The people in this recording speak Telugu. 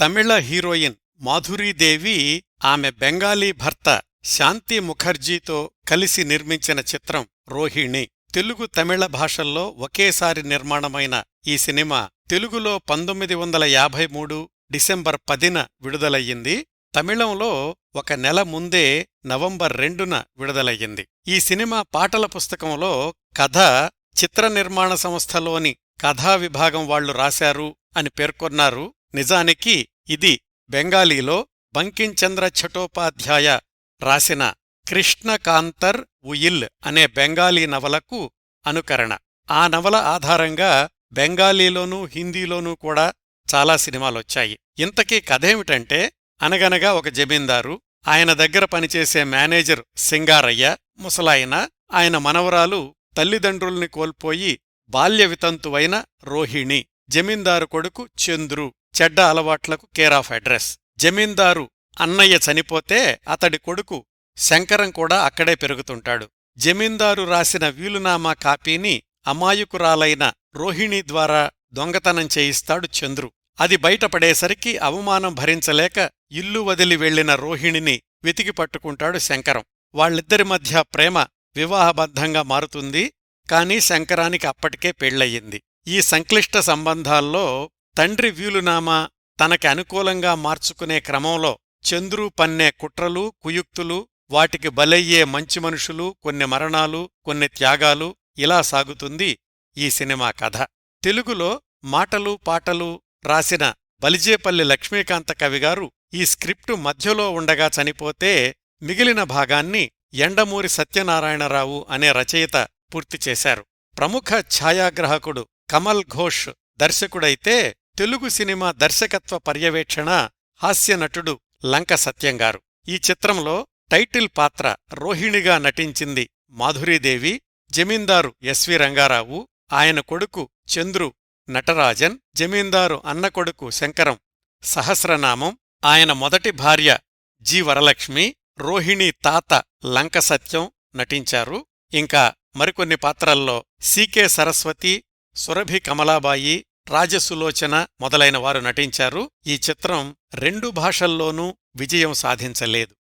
తమిళ హీరోయిన్ మాధురీదేవి ఆమె బెంగాలీ భర్త శాంతి ముఖర్జీతో కలిసి నిర్మించిన చిత్రం రోహిణి. తెలుగు తమిళ భాషల్లో ఒకేసారి నిర్మాణమైన ఈ సినిమా తెలుగులో పంతొమ్మిది వందల యాభై మూడు డిసెంబర్ పదిన విడుదలయ్యింది. తమిళంలో ఒక నెల ముందే నవంబర్ రెండున విడుదలయ్యింది. ఈ సినిమా పాటల పుస్తకంలో కథ చిత్ర నిర్మాణ సంస్థలోని కథా విభాగం వాళ్ళు రాశారు అని పేర్కొన్నారు. నిజానికి ఇది బెంగాలీలో బంకించంద్ర ఛటోపాధ్యాయ రాసిన కృష్ణకాంతర్ ఉయిల్ అనే బెంగాలీ నవలకు అనుకరణ. ఆ నవల ఆధారంగా బెంగాలీలోనూ హిందీలోనూ కూడా చాలా సినిమాలొచ్చాయి. ఇంతకీ కథేమిటంటే అనగనగా ఒక జమీందారు ఆయన దగ్గర పనిచేసే మేనేజర్ సింగారయ్య ముసలాయన ఆయన మనవరాలు తల్లిదండ్రుల్ని కోల్పోయి బాల్య వితంతువైన రోహిణి జమీందారు కొడుకు చంద్రు. చెడ్డ అలవాట్లకు కేరాఫ్ అడ్రస్. జమీందారు అన్నయ్య చనిపోతే అతడి కొడుకు శంకరం కూడా అక్కడే పెరుగుతుంటాడు. జమీందారు రాసిన వీలునామా కాపీని అమాయకురాలైన రోహిణి ద్వారా దొంగతనం చేయిస్తాడు చంద్రు. అది బయటపడేసరికి అవమానం భరించలేక ఇల్లు వదిలి వెళ్ళిన రోహిణిని వెతికి పట్టుకుంటాడు శంకరం. వాళ్ళిద్దరి మధ్య ప్రేమ వివాహబద్ధంగా మారుతుంది కాని శంకరానికి అప్పటికే పెళ్ళయ్యింది ఈ సంక్లిష్ట సంబంధాల్లో తండ్రి వ్యూలునామా తనకి అనుకూలంగా మార్చుకునే క్రమంలో చంద్రు పన్నే కుట్రలు కుయుక్తులు వాటికి బలయ్యే మంచి మనుషులు కొన్ని మరణాలు కొన్ని త్యాగాలు ఇలా సాగుతుంది ఈ సినిమా కథ. తెలుగులో మాటలు పాటలు రాసిన బలిజేపల్లి లక్ష్మీకాంత కవిగారు ఈ స్క్రిప్టు మధ్యలో ఉండగా చనిపోతే మిగిలిన భాగాన్ని ఎండమూరి సత్యనారాయణరావు అనే రచయిత పూర్తి చేశారు. ప్రముఖ ఛాయాగ్రాహకుడు కమల్ ఘోష్ దర్శకుడైతే తెలుగు సినిమా దర్శకత్వ పర్యవేక్షణ హాస్యనటుడు లంక సత్యంగారు ఈ చిత్రంలో టైటిల్ పాత్ర రోహిణిగా నటించింది మాధురీదేవి జమీందారు ఎస్వి రంగారావు ఆయన కొడుకు చంద్రు నటరాజన్ జమీందారు అన్న కొడుకు శంకరం సహస్రనామం ఆయన మొదటి భార్య జి వరలక్ష్మి రోహిణి తాత లంక సత్యం నటించారు. ఇంకా మరికొన్ని పాత్రల్లో సీకే సరస్వతి సురభి కమలాబాయి రాజసులోచన మొదలైన వారు నటించారు. ఈ చిత్రం రెండు భాషల్లోనూ విజయం సాధించలేదు.